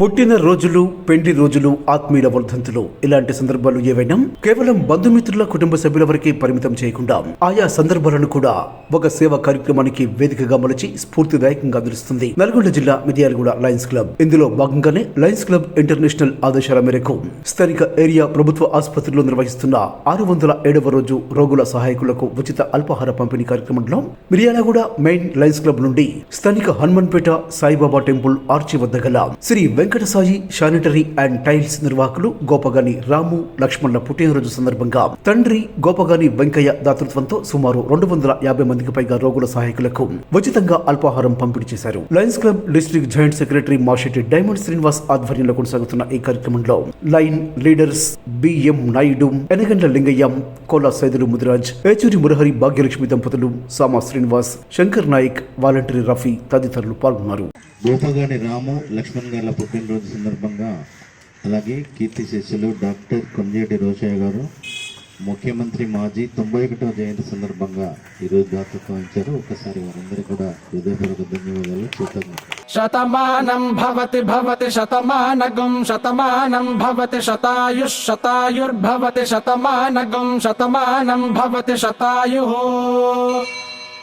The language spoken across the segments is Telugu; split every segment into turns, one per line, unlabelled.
పుట్టిన రోజులు పెండి రోజులు ఆత్మీయుల వర్ధంతులు. ఇలాంటి సందర్భాలు ఏవైనా? కేవలం బంధుమిత్రుల కుటుంబ సభ్యుల వరకే పరిమితం చేయకుండా ఆయా సందర్భాలను కూడా ఒక సేవా కార్యక్రమానికి వేదికగా మలిచి స్ఫూర్తిదాయకంగా నిలుస్తుంది నల్గొండ జిల్లా మిర్యాలగూడ లయన్స్ క్లబ్. ఇందులో భాగంగానే లయన్స్ క్లబ్ ఇంటర్నేషనల్ ఆదేశాల మేరకు స్థానిక ఏరియా ప్రభుత్వ ఆసుపత్రిలో నిర్వహిస్తున్న ఆరు వందల ఏడవ రోజు రోగుల సహాయకులకు ఉచిత అల్పాహార పంపిణీ కార్యక్రమంలో మిర్యాలగూడ మెయిన్ లయన్స్ క్లబ్ నుండి స్థానిక హనుమన్పేట సాయిబాబా టెంపుల్ ఆర్చి వద్ద గల Sri Venkatasai sanitary and tiles నిర్వాహకులు గోపగాని రాము లక్ష్మణ్ల పుట్టినరోజు సందర్భంగా తండ్రి గోపగాని వెంకయ్య దాతృత్వంతో సుమారు రెండు వందల యాభై మందికి పైగా రోగుల సహాయకులకు ఉచితంగా అల్పాహారం పంపిణీ చేశారు. Lions club district joint secretary Mashetti diamond Srinivas ఆధ్వర్యంలో కొనసాగుతున్న ఈ కార్యక్రమంలో line leaders BM Naidu Enagandla Lingaiah Kola Saidulu Mudiraj Yechuri Murahari Bhagyalakshmi దంపతులు సామా శ్రీనివాస్ శంకర్ నాయక్ వాలంటరీ రఫీ తదితరులు పాల్గొన్నారు.
గోపగాని రాము లక్ష్మణ్ గారి పుట్టినరోజు సందర్భంగా అలాగే కీర్తి శిష్యులు డాక్టర్ కొంజేటి రోషయ్య గారు ముఖ్యమంత్రి మాజీ తొంభై ఒకటో జయంతి సందర్భంగా ఈరోజు దాతృత్వం ఇచ్చారు. ఒకసారి వారందరూ కూడా హృదయపూర్వక ధన్యవాదాలు. కృతజ్ఞతలు.
శతమానం భవతి భవతి శతమానగం శతమానం భవతి శతాయు శతాయుర్భవతి శతమానగం శతమానం భవతి శతాయు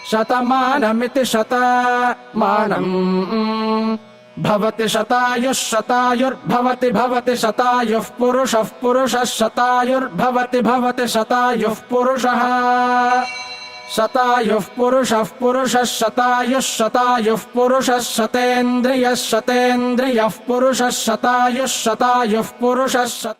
శతమానమితి శతమానం భవతి శతాయుః శతాయుర్భవతి భవతి శతాయుః పురుషः పురుషः శతాయుర్భవతి భవతి శతాయుః పురుషः శతాయుః పురుషः పురుషः శతాయుः శతాయుः పురుషः శతేంద్రియः శతేంద్రియः పురుషः శతాయుः శతాయుः పురుషः శత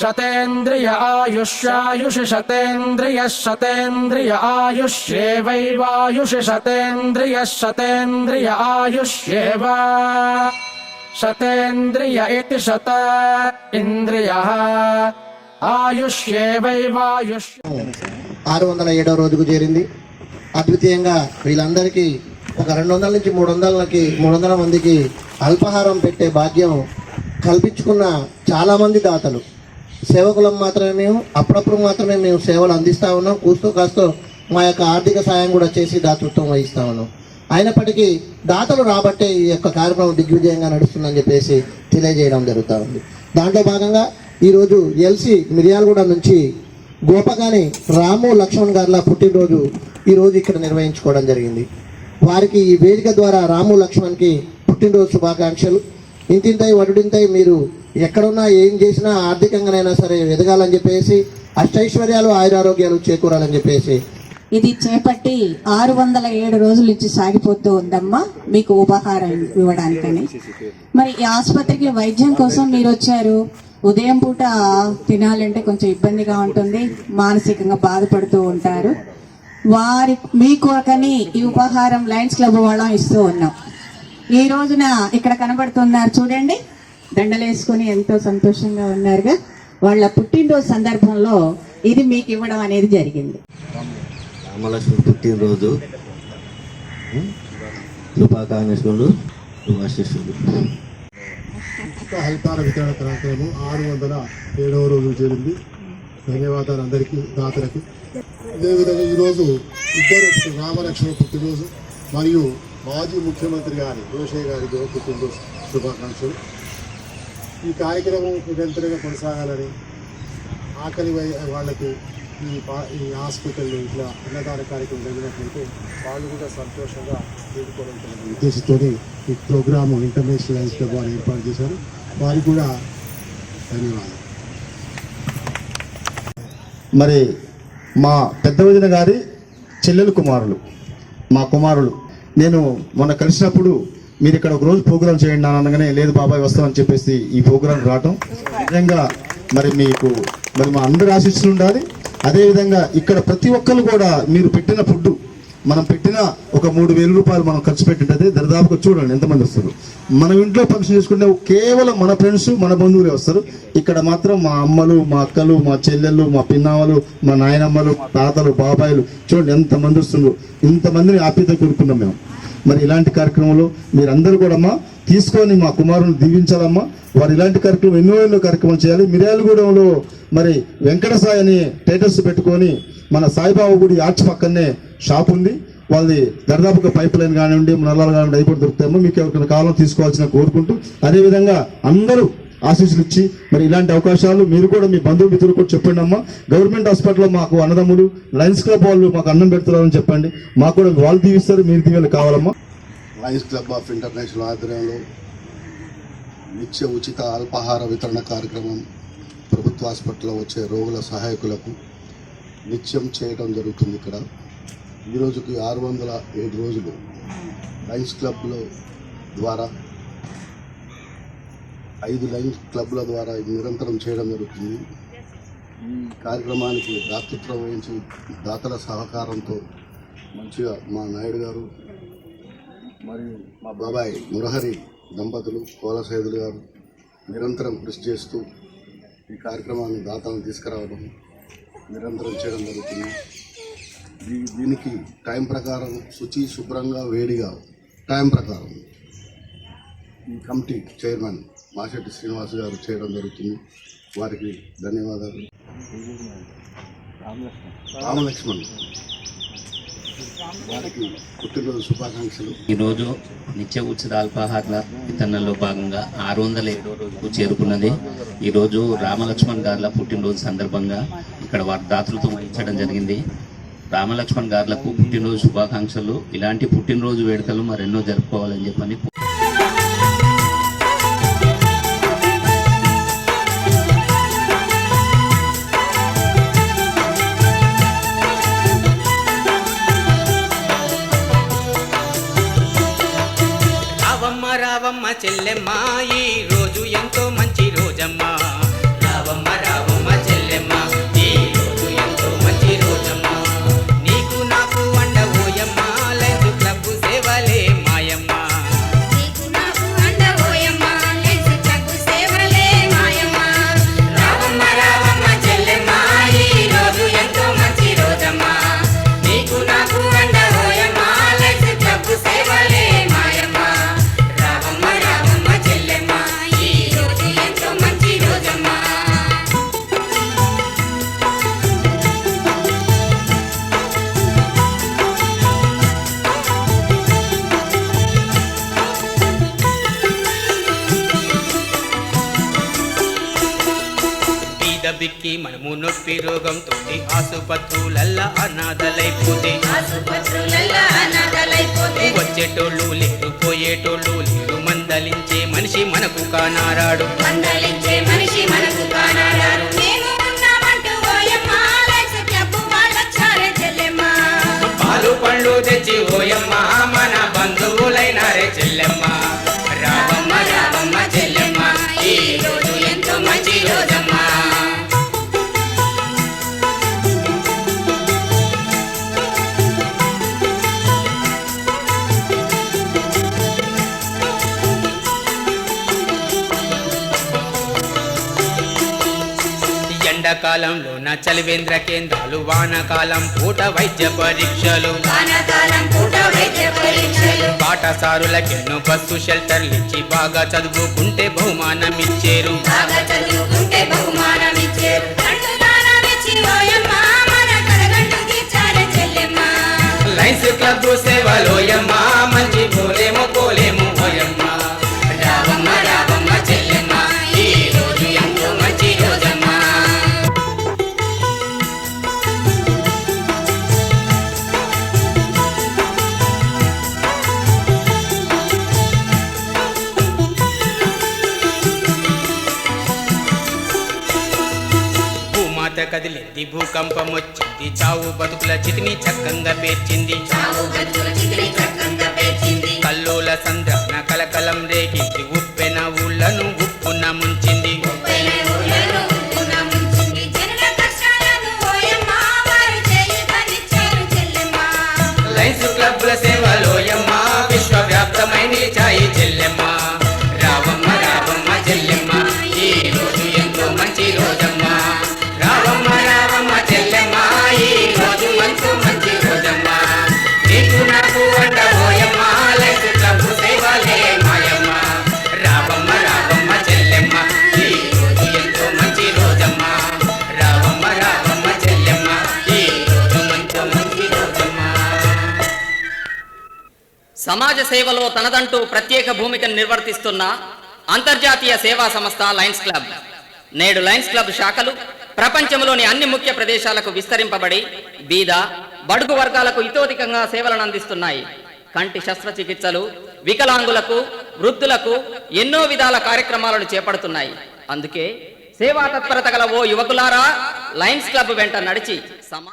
శతేంద్రియ ఆయుష్యాయుషి శతేంద్రియ శతేంద్రియ ఆయుష్యేవైవాయుషి శతేంద్రియ శతేంద్రియ ఆయుష్యేవ శతేంద్రియ ఇతి శత ఇంద్రియ ఆయుష్యేవైవాయుష్
ఆరు వందల ఏడవ రోజుకు చేరింది. అద్వితీయంగా వీళ్ళందరికీ ఒక రెండు వందల నుంచి మూడు వందలకి మూడు వందల మందికి అల్పాహారం పెట్టే భాగ్యం కల్పించుకున్న చాలామంది దాతలు. సేవకులం మాత్రమే మేము అప్పుడప్పుడు మాత్రమే మేము సేవలు అందిస్తా ఉన్నాం. కూస్తూ కాస్తూ మా యొక్క ఆర్థిక సాయం కూడా చేసి దాతృత్వం వహిస్తా ఉన్నాం. అయినప్పటికీ దాతలు రాబట్టే ఈ యొక్క కార్యక్రమం దిగ్విజయంగా నడుస్తుందని చెప్పేసి తెలియజేయడం జరుగుతూ ఉంది. దాంట్లో భాగంగా ఈరోజు ఎల్సి మిర్యాలగూడ నుంచి గోపగాని రాము లక్ష్మణ్ గారిలా పుట్టినరోజు ఈరోజు ఇక్కడ నిర్వహించుకోవడం జరిగింది. వారికి ఈ వేదిక ద్వారా రాము లక్ష్మణ్కి పుట్టినరోజు శుభాకాంక్షలు. ఇంతింతై వడుడింతై మీరు ఎక్కడున్నా ఏం చేసినా ఆర్థికంగానైనా సరే ఎదగాలని చెప్పేసి అష్టైశ్వర్యాలు ఆయురారోగ్యాలు చేకూరాలని చెప్పేసి.
ఇది చేపట్టి ఆరు వందల ఏడు రోజుల నుంచి సాగిపోతూ ఉందమ్మా మీకు ఉపహారం ఇవ్వడానికని. మరి ఈ ఆసుపత్రికి వైద్యం కోసం మీరు వచ్చారు. ఉదయం పూట తినాలంటే కొంచెం ఇబ్బందిగా ఉంటుంది మానసికంగా బాధపడుతూ ఉంటారు. వారి మీ కొరకని ఈ ఉపహారం లయన్స్ క్లబ్ వాళ్ళం ఇస్తూ ఉన్నాం. ఈ రోజున ఇక్కడ కనబడుతున్నారు చూడండి. దండలేసుకుని ఎంతో సంతోషంగా ఉన్నారుగా. వాళ్ళ పుట్టినరోజు సందర్భంలో ఇది మీకు ఇవ్వడం అనేది జరిగింది.
రామలక్ష్మణ్ పుట్టినరోజు? శుభాకాంక్షలు శుభాశిష్యులు
హల్పాల వితరణ కార్యక్రమం ఆరు వందల ఏడవ రోజు చేరింది ధన్యవాదాలు అందరికీ దాతలకి. అదేవిధంగా ఈరోజు ఇద్దరు రామలక్ష్మణ పుట్టినరోజు మరియు మాజీ ముఖ్యమంత్రి గారి జోషే గారి కూడా పుట్టినరోజు శుభాకాంక్షలు. ఈ కార్యక్రమం నిరంతరంగా కొనసాగాలని ఆకలి వై- వాళ్ళకి ఈ పా- ఈ హాస్పిటల్లో ఇట్లా అన్నదాన కార్యక్రమం జరిగినట్లయితే వాళ్ళు కూడా సంతోషంగా ఎదుర్కోవడం ఉద్దేశంతో ఈ ప్రోగ్రాము ఇంటర్నేషనల్ లైన్స్ క్లబ్ వారు ఏర్పాటు చేశారు. వారికి కూడా ధన్యవాదాలు.
మరి మా పెద్ద వదిన గారి చెల్లెలు కుమారులు మా కుమారులు నేను మొన్న కలిసినప్పుడు మీరు ఇక్కడ ఒక రోజు ప్రోగ్రామ్ చేయండి అని అనగానే లేదు బాబాయ్ వస్తామని చెప్పేసి ఈ ప్రోగ్రాం రావటం. నిజంగా మరి మీకు మరి మా అందరి ఆశీస్సులు ఉండాలి. అదేవిధంగా ఇక్కడ ప్రతి ఒక్కరు కూడా మీరు పెట్టిన ఫుడ్ మనం పెట్టిన ఒక మూడు వేల రూపాయలు మనం ఖర్చు పెట్టింటే దరిదాపుగా చూడండి ఎంతమంది వస్తారు. మనం ఇంట్లో ఫంక్షన్ చేసుకుంటే కేవలం మన ఫ్రెండ్స్ మన బంధువులే వస్తారు. ఇక్కడ మాత్రం మా అమ్మలు మా అక్కలు మా చెల్లెళ్ళు మా పిన్నావలు మా నాయనమ్మలు మా తాతలు బాబాయిలు చూడండి ఎంతమంది వస్తున్నారు. ఇంతమందిని ఆప్యత కోరుకున్నాం మేము. మరి ఇలాంటి కార్యక్రమంలో మీరందరూ కూడా అమ్మా తీసుకొని మా కుమారుని దీవించాలమ్మా. వారు ఇలాంటి కార్యక్రమం ఎన్నో ఎన్నో కార్యక్రమం చేయాలి. మిర్యాలగూడెంలో మరి వెంకట సాయి అని టేటర్స్ పెట్టుకొని మన సాయిబాబా గుడి ఆర్చ్ పక్కనే షాప్ ఉంది. వాళ్ళది దర్దాపుగా పైప్ లైన్ కానివ్వండి నల్లాలు కానివ్వండి అయిపోయి దొరుకుతాము మీకు ఎవరికైనా కాలం తీసుకోవాల్సిన కోరుకుంటూ అదేవిధంగా అందరూ ఆశీస్సులు ఇచ్చి మరి ఇలాంటి అవకాశాలు మీరు కూడా మీ బంధువు మిత్రులు కూడా చెప్పండి అమ్మా. గవర్నమెంట్ హాస్పిటల్లో మాకు అన్నదమ్ములు లయన్స్ క్లబ్ వాళ్ళు మాకు అన్నం పెడుతున్నారని చెప్పండి. మాకు కూడా వాళ్ళు దీవిస్తారు మీరు దీవెలు కావాలమ్మా.
లయన్స్ క్లబ్ ఆఫ్ ఇంటర్నేషనల్ ఆధ్వర్యంలో నిత్య ఉచిత అల్పాహార వితరణ కార్యక్రమం ప్రభుత్వ హాస్పిటల్లో వచ్చే రోగుల సహాయకులకు నిత్యం చేయడం జరుగుతుంది ఇక్కడ. ఈరోజుకి ఆరు వందల ఏడు రోజులు లయన్స్ క్లబ్లో ద్వారా ఐదు లైన్స్ క్లబ్ల ద్వారా ఇది నిరంతరం చేయడం జరుగుతుంది. ఈ కార్యక్రమానికి దాతృత్వం వహించి దాతల సహకారంతో మంచిగా మా నాయుడు గారు మరియు మా బాబాయ్ మురహరి దంపతులు కోలసైదులు గారు నిరంతరం కృషి చేస్తూ ఈ కార్యక్రమాన్ని దాతలను తీసుకురావడం నిరంతరం చేయడం జరుగుతుంది. దీ- దీనికి టైం ప్రకారం శుచి శుభ్రంగా వేడిగా టైం ప్రకారం ఈ కమిటీ చైర్మన్ మాషెట్టి శ్రీనివాస్ గారు చేయడం జరుగుతుంది. వారికి ధన్యవాదాలు. రామలక్ష్మణ్. వారికి పుట్టినరోజు శుభాకాంక్షలు.
ఈరోజు నిత్య ఉచిత అల్పాహార వితరణలో భాగంగా ఆరు వందల ఏడో రోజుకు చేరుకున్నది. ఈరోజు రామలక్ష్మణ్ గార్ల పుట్టినరోజు సందర్భంగా ఇక్కడ వారి దాతృత్వం వహించడం జరిగింది. రామలక్ష్మణ్ గార్లకు పుట్టినరోజు శుభాకాంక్షలు. ఇలాంటి పుట్టినరోజు వేడుకలు మరెన్నో జరుపుకోవాలని చెప్పని
రావమ్మ బీద బిక్కి మనము నొప్పి రోగంతో ఆసుపత్రులల్లా అనాథలైపోతే.
ఆసుపత్రులల్లా అనాథలైపోతే.
వచ్చేటోళ్ళు లేరు పోయేటోళ్ళు లేరు మందలించే మనిషి మనకు కానారాడు.
మందలించే మనిషి మనకు కానాడారు
ఎండాకాలంలో నా చలివేంద్ర కేంద్రాలు వానాకాలం పూట వైద్య పరీక్షలు. పాఠశారులకెన్నో బస్సు షెల్టర్లు ఇచ్చి బాగా చదువుకుంటే బహుమానం కదిలింది భూకంపం వచ్చింది చావు బతుకుల చితిని చక్కంగా పేర్చింది.
చావు బతుకుల చితిని చక్కంగా పేర్చింది.
కల్లోల సంద్రన కలకలం రేగింది.
సమాజ సేవలో తనదంటూ ప్రత్యేక భూమికను నిర్వర్తిస్తున్న అంతర్జాతీయ సేవా సంస్థ లయన్స్ క్లబ్. నేడు లయన్స్ క్లబ్ శాఖలు ప్రపంచంలోని అన్ని ముఖ్య ప్రదేశాలకు విస్తరింపబడి బీద బడుగు వర్గాలకు ఇతోధికంగా సేవలను అందిస్తున్నాయి. కంటి శస్త్రచికిత్సలు వికలాంగులకు వృద్ధులకు ఎన్నో విధాల కార్యక్రమాలను చేపడుతున్నాయి. అందుకే సేవా తత్పరత గల ఓ యువకులారా లయన్స్ క్లబ్ వెంట నడిచి సమా